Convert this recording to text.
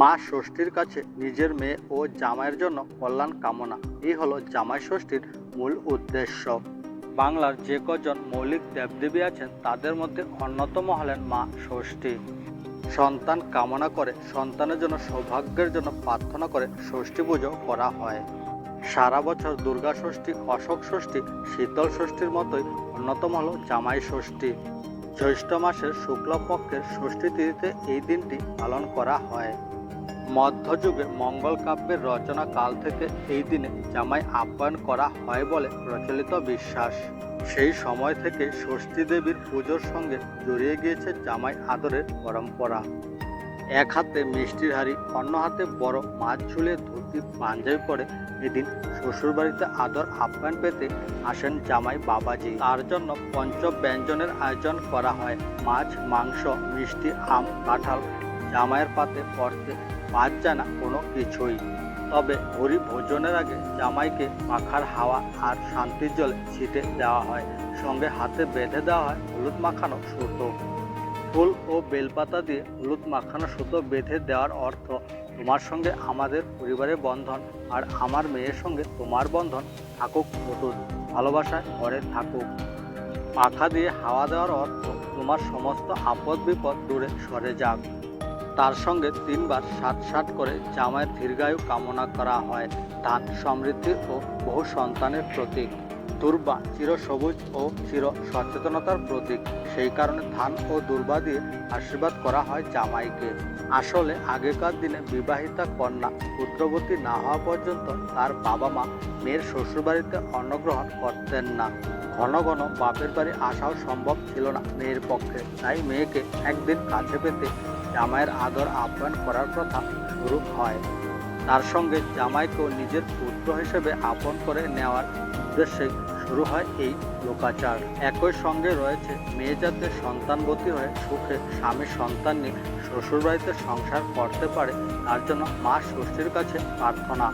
মা ষষ্ঠীর কাছে নিজের মেয়ে ও জামাইয়ের জন্য কল্যাণ কামনা। এই হলো জামাই ষষ্ঠীর মূল উদ্দেশ্য। বাংলার যে কজন মৌলিক দেবদেবী আছেন, তাদের মধ্যে অন্যতম হলেন মা ষষ্ঠী। সন্তান কামনা করে, সন্তানের জন্য সৌভাগ্যের জন্য প্রার্থনা করে ষষ্ঠী পুজো করা হয়। সারা বছর দুর্গা ষষ্ঠী, অশোক ষষ্ঠী, শীতল ষষ্ঠীর মতোই অন্যতম হলো জামাই ষষ্ঠী। জ্যৈষ্ঠ মাসের শুক্লপক্ষের ষষ্ঠী তিথিতে এই দিনটি পালন করা হয়। মধ্যযুগে মঙ্গল কাব্যের রচনা কাল থেকে এই দিনে জামাই আপ্যায়ন করা হয় বলে প্রচলিত বিশ্বাস। সেই সময় থেকে ষষ্ঠী দেবীর পুজোর সঙ্গে জড়িয়ে গিয়েছে জামাই আদরের পরম্পরা। এক হাতে মিষ্টির হাড়ি, অন্য হাতে বড় মাছ ঝুলে ধুতি পাঞ্জাবি পরে এদিন শ্বশুরবাড়িতে আদর আপ্যায়ন পেতে আসেন জামাই বাবাজি। তার জন্য পঞ্চ ব্যঞ্জনের আয়োজন করা হয়। মাছ, মাংস, মিষ্টি, আম, কাঁঠাল জামাইয়ের পাতে পড়তে যায় না কোনো কিছুই। তবে হরি ভোজনের আগে জামাইকে পাখার হাওয়া আর শান্তির জলে ছিটে দেওয়া হয়। সঙ্গে হাতে বেঁধে দেওয়া হয় হলুদ মাখানো সুতো। ফুল ও বেলপাতা দিয়ে হলুদ মাখানো সুতো বেঁধে দেওয়ার অর্থ, তোমার সঙ্গে আমাদের পরিবারের বন্ধন আর আমার মেয়ের সঙ্গে তোমার বন্ধন থাকুক অটুট ভালোবাসায় ঘরে থাকুক। পাখা দিয়ে হাওয়া দেওয়ার অর্থ, তোমার সমস্ত আপদ বিপদ দূরে সরে যাক। তার সঙ্গে তিনবার সাত সাত করে জামাইয়ের দীর্ঘায়ু কামনা করা হয়। ধান সমৃদ্ধি ও বহু সন্তানের প্রতীক। দুর্বা চির সবুজ ও চির সচেতনতার প্রতীক। সেই কারণে ধান ও দুর্বা দিয়ে আশীর্বাদ করা হয় জামাইকে। আসলে আগেকার দিনে বিবাহিতা কন্যা পুত্রবতী না হওয়া পর্যন্ত তার বাবা মা মেয়ের শ্বশুরবাড়িতে অন্নগ্রহণ করতেন না। ঘন ঘন বাপের বাড়ি আসাও সম্ভব ছিল না মেয়ের পক্ষে। তাই মেয়েকে একদিন কাছে পেতে জামাইয়ের আদর আপ্যায়ন করার প্রথা রূপ হয়। তার সঙ্গে জামাইকেও নিজের পুত্র হিসেবে আপন করে নেওয়ার উদ্দেশ্যে শুরু হয় এই লোকাচার। একই সঙ্গে রয়েছে মেয়ে যাতে সন্তানবতী হয়ে সুখে স্বামী সন্তান নিয়ে শ্বশুরবাড়িতে সংসার করতে পারে, তার জন্য মা ষষ্ঠীর কাছে প্রার্থনা।